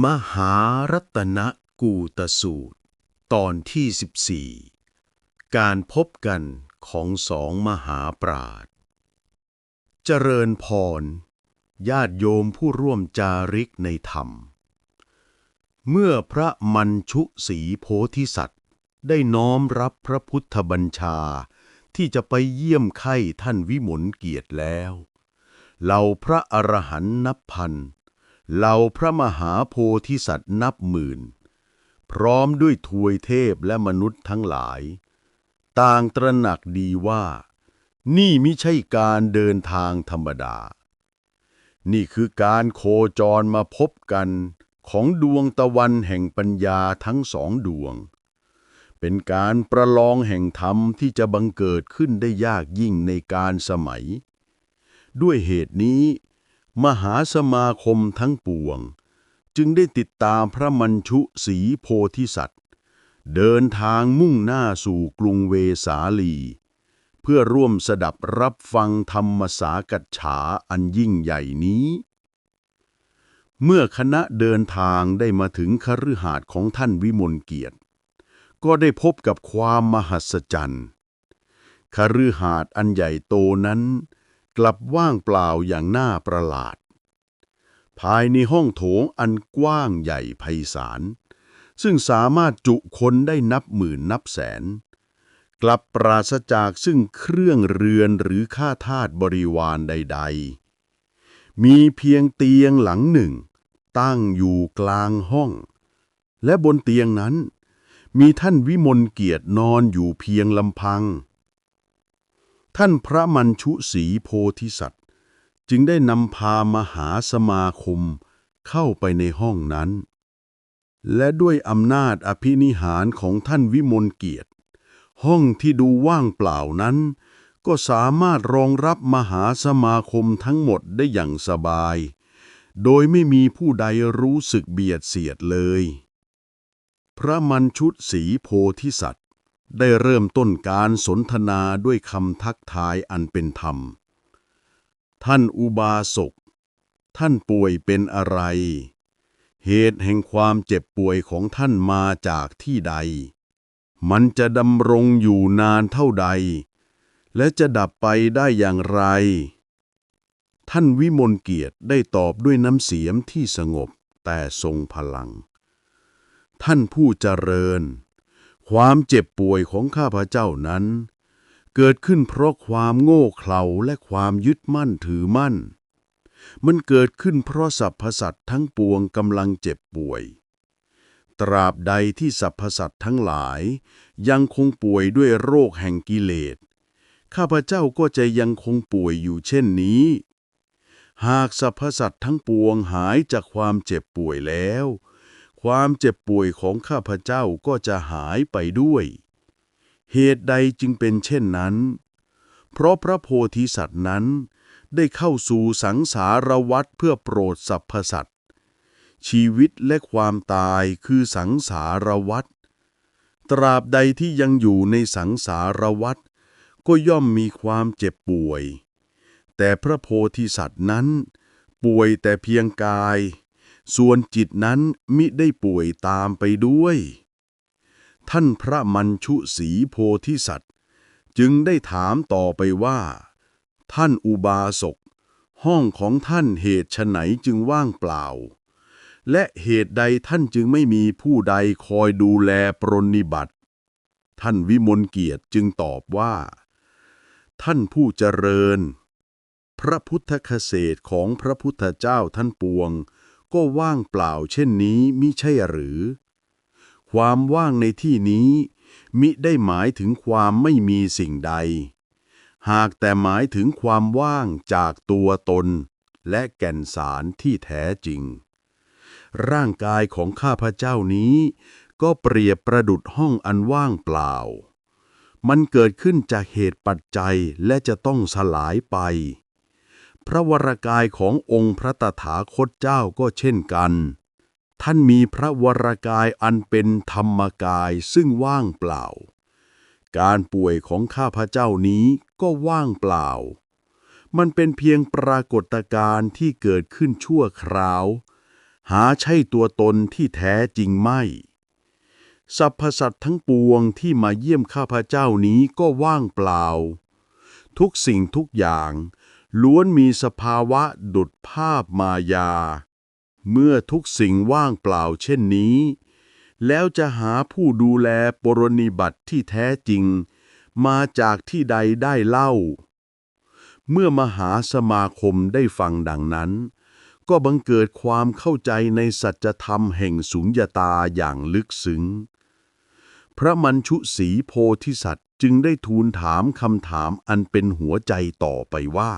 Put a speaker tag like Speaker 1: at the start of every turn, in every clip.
Speaker 1: มหารัตนกูตสูตร ตอนที่ 14 การพบกันของสองมหาปราชญ์เจริญพร ญาติโยมผู้ร่วมจาริกในธรรม เมื่อพระมัญชุสีโพธิสัตว์ ได้น้อมรับพระพุทธบัญชา ที่จะไปเยี่ยมไข้ท่านวิมลเกียรติแล้ว เหล่าพระอรหันต์นับพัน เหล่าพระมหาโพธิสัตว์นับหมื่น พร้อมด้วยทวยเทพและมนุษย์ทั้งหลาย ต่างตระหนักดีว่า นี่มิใช่การเดินทางธรรมดา นี่คือการโคจรมาพบกันของดวงตะวันแห่งปัญญาทั้งสองดวง เป็นการประลองแห่งธรรมที่จะบังเกิดขึ้นได้ยากยิ่งในการสมัย ด้วยเหตุนี้ มหาสมาคมทั้งปวง จึงได้ติดตามพระมัญชุสีโพธิสัตว์ เดินทางมุ่งหน้าสู่กรุงเวสาลี เพื่อร่วมสดับรับฟังธรรมสากัจฉาอันยิ่งใหญ่นี้ เมื่อคณะเดินทางได้มาถึงคฤหาสน์ของท่านวิมลเกียรติ ก็ได้พบกับความมหัศจรรย์คฤหาสน์อันใหญ่โตนั้น กลับว่างเปล่าอย่างน่าประหลาด ภายในห้องโถงอันกว้างใหญ่ไพศาลซึ่งสามารถจุคนได้นับหมื่นนับแสน กลับปราศจากซึ่งเครื่องเรือนหรือข้าทาสบริวารใด ๆ มีเพียงเตียงหลังหนึ่ง ตั้งอยู่กลางห้อง และบนเตียงนั้น มีท่านวิมลเกียรตินอนอยู่เพียงลำพัง ท่านพระมัญชุสีโพธิสัตว์ จึงได้นำพามหาสมาคมเข้าไปในห้องนั้น และด้วยอำนาจอภินิหารของท่านวิมลเกียรติ ห้องที่ดูว่างเปล่านั้น ก็สามารถรองรับมหาสมาคมทั้งหมดได้อย่างสบาย โดยไม่มีผู้ใดรู้สึกเบียดเสียดเลย พระมัญชุสีโพธิสัตว์ ได้เริ่มต้นการสนทนาด้วยคำทักทายอันเป็นธรรม ท่านอุบาสก ท่านป่วยเป็นอะไร เหตุแห่งความเจ็บป่วยของท่านมาจากที่ใด มันจะดำรงอยู่นานเท่าใด และจะดับไปได้อย่างไร ท่านวิมลเกียรติได้ตอบด้วยน้ำเสียงที่สงบแต่ทรงพลัง ท่านผู้เจริญ ความเจ็บป่วยของข้าพเจ้านั้น เกิดขึ้นเพราะความโง่เขลาและความยึดมั่นถือมั่น มันเกิดขึ้นเพราะสรรพสัตว์ทั้งปวงกำลังเจ็บป่วย ตราบใดที่สรรพสัตว์ทั้งหลาย ยังคงป่วยด้วยโรคแห่งกิเลส ข้าพเจ้าก็จะยังคงป่วยอยู่เช่นนี้ หากสรรพสัตว์ทั้งปวงหายจากความเจ็บป่วยแล้ว ความเจ็บป่วยของข้าพเจ้าก็จะหายไปด้วย เหตุใดจึงเป็นเช่นนั้น เพราะพระโพธิสัตว์นั้น ได้เข้าสู่สังสารวัฏเพื่อโปรดสรรพสัตว์ ชีวิตและความตายคือสังสารวัฏ ตราบใดที่ยังอยู่ในสังสารวัฏก็ย่อมมีความเจ็บป่วย แต่พระโพธิสัตว์นั้น ป่วยแต่เพียงกาย ส่วนจิตนั้นมิได้ป่วยตามไปด้วย ท่านพระมัญชุสีโพธิสัตว์ จึงได้ถามต่อไปว่า ท่านอุบาสก ห้องของท่านเหตุไฉนจึงว่างเปล่า และเหตุใดท่านจึงไม่มีผู้ใดคอยดูแลปรนนิบัติ ท่านวิมลเกียรติจึงตอบว่า ท่านผู้เจริญ พระพุทธเกษตรของพระพุทธเจ้าท่านปวง ก็ว่างเปล่าเช่นนี้มิใช่หรือ ความว่างในที่นี้ มิได้หมายถึงความไม่มีสิ่งใด หากแต่หมายถึงความว่างจากตัวตน และแก่นสารที่แท้จริง ร่างกายของข้าพเจ้านี้ ก็เปรียบประดุดห้องอันว่างเปล่า มันเกิดขึ้นจากเหตุปัจจัยและจะต้องสลายไป พระวรากายขององค์พระตถาคตเจ้าก็เช่นกัน ท่านมีพระวรากายอันเป็นธรรมกายซึ่งว่างเปล่า การป่วยของข้าพเจ้านี้ก็ว่างเปล่า มันเป็นเพียงปรากฏการณ์ที่เกิดขึ้นชั่วคราว หาใช่ตัวตนที่แท้จริงไม่สรรพสัตว์ทั้งปวงที่มาเยี่ยมข้าพเจ้านี้ก็ว่างเปล่า ทุกสิ่งทุกอย่าง ล้วนมีสภาวะดุดภาพมายา เมื่อทุกสิ่งว่างเปล่าเช่นนี้ แล้วจะหาผู้ดูแลปรนิบัติที่แท้จริง มาจากที่ใดได้เล่า เมื่อมหาสมาคมได้ฟังดังนั้น ก็บังเกิดความเข้าใจในสัจธรรมแห่งสุญญาตาอย่างลึกซึ้ง พระมัญชุสีโพธิสัตว์จึงได้ทูลถามคำถามอันเป็นหัวใจต่อไปว่า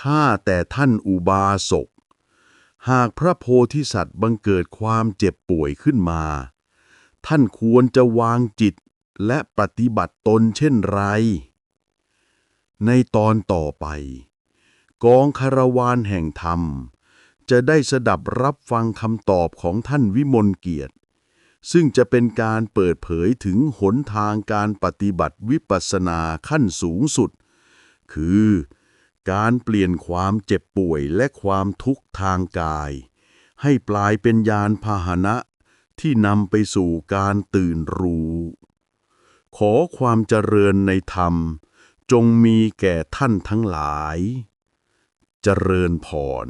Speaker 1: ข้าแต่ท่านอุบาสก หากพระโพธิสัตว์บังเกิดความเจ็บป่วยขึ้นมา ท่านควรจะวางจิตและปฏิบัติตนเช่นไร ในตอนต่อไป กองคารวานแห่งธรรม จะได้สดับรับฟังคำตอบของท่านวิมลเกียรติ ซึ่งจะเป็นการเปิดเผยถึงหนทางการปฏิบัติวิปัสสนาขั้นสูงสุด คือ การเปลี่ยนความเจ็บป่วยและความทุกข์ทางกาย ให้ปลายเป็นยานพาหนะที่นำไปสู่การตื่นรู้ ขอความเจริญในธรรม จงมีแก่ท่านทั้งหลาย เจริญพร